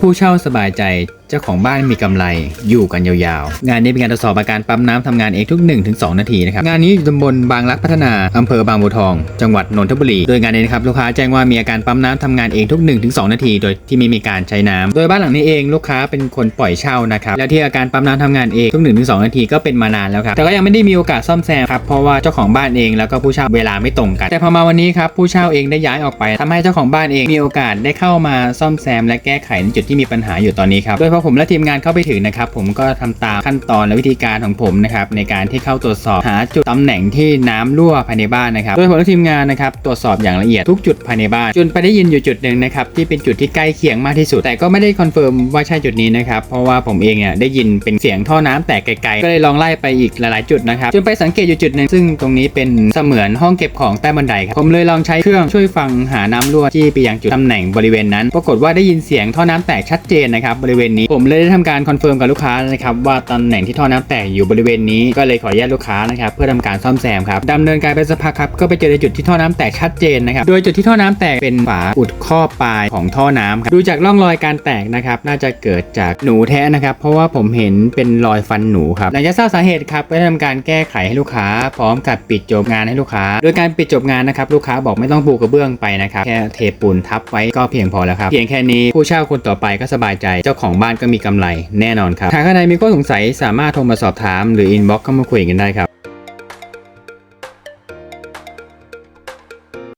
ผู้เช่าสบายใจ เจ้าของบ้านมีกำไรอยู่กันยาวๆ งานนี้เป็นการทดสอบอาการปั๊มน้ำทำงานเองทุก 1-2 นาทีนะครับ งานนี้อยู่ตำบลบางรักพัฒนาอำเภอบางบัวทอง จังหวัดนนทบุรี โดยงานนี้นะครับลูกค้าแจ้งว่ามีอาการปั๊มน้ำทำงานเองทุก 1-2 นาที โดยที่ไม่มีการใช้น้ำโดยบ้านหลังนี้เองลูกค้าเป็นคนปล่อยเช่านะครับ และที่อาการปั๊มน้ำทำงานเองทุก 1-2 นาทีก็เป็นมานานแล้วครับ แต่ก็ยังไม่ได้มีโอกาสซ่อมแซมครับ เพราะว่าเจ้าของบ้านเองแล้วก็ผู้เช่าเวลาไม่ตรงกัน แต่พอมาวันนี้ครับผู้เช่าเองได้ย้ายออกไปทำให้เจ้าของบ้านเองมีโอกาสได้เข้ามาซ่อมแซม และแก้ไขในจุดที่มีปัญหาอยู่ตอนนี้ครับโดยพผมและทีมงานเข้าไปถึงนะครับผมก็ทำตามขั้นตอนและวิธีการของผมนะครับในการที่เข้าตรวจสอบหาจุดตำแหน่งที่น้ำรั่วภายในบ้านนะครับโดยผมและทีมงานนะครับตรวจสอบอย่างละเอียดทุกจุดภายในบ้านจนไปได้ยินอยู่จุดหนึ่งนะครับที่เป็นจุดที่ใกล้เคียงมากที่สุด แต่ก็ไม่ได้คอนเฟิร์มว่าใช่จุดนี้นะครับเพราะว่าผมเองเนี่ยได้ยินเป็นเสียงท่อน้ำแตกไกลๆก็เลยลองไล่ไปอีกหลายๆจุดนะครับจนไปสังเกตอยู่จุดหนึ่งซึ่งตรงนี้เป็นเสมือนห้องเก็บของใต้บันไดครับผมเลยลองใช้เครื่องช่วยฟังหาน้ำรั่วที่ไปยังจุดตำแหน่งบริเวณนั้น ปรากฏว่าได้ยินเสียงท่อน้ำแตกชัดเจนนะครับบริเวณนี้ผมเลยได้ทำการคอนเฟิร์มกับลูกค้านะครับว่าตำแหน่งที่ท่อน้ำแตกอยู่บริเวณนี้ก็เลยขออนุญาตลูกค้านะครับเพื่อทำการซ่อมแซมครับดำเนินการไปสักพักครับก็ไปเจอในจุดที่ท่อน้ำแตกชัดเจนนะครับโดยจุดที่ท่อน้ำแตกเป็นฝาอุดข้อปลายของท่อน้ำครับดูจากร่องรอยการแตกนะครับน่าจะเกิดจากหนูแท้นะครับเพราะว่าผมเห็นเป็นรอยฟันหนูครับหลังจากทราบสาเหตุครับก็ได้ทำการแก้ไขให้ลูกค้า พร้อมกับปิดจบงานให้ลูกค้า โดยการปิดจบงานนะครับลูกค้าบอกไม่ต้องปูกระเบื้องไปนะครับแค่เทปูนทับไว้ก็เพียงพอแล้วครับเพียงแค่นี้ผู้เช่าคนต่อไปก็สบายใจเจ้าของบ้านก็มีกำไรแน่นอนครับหากใครมีข้อสงสัยสามารถโทรมาสอบถามหรืออินบ็อกซ์เข้ามาคุยกันได้ครับ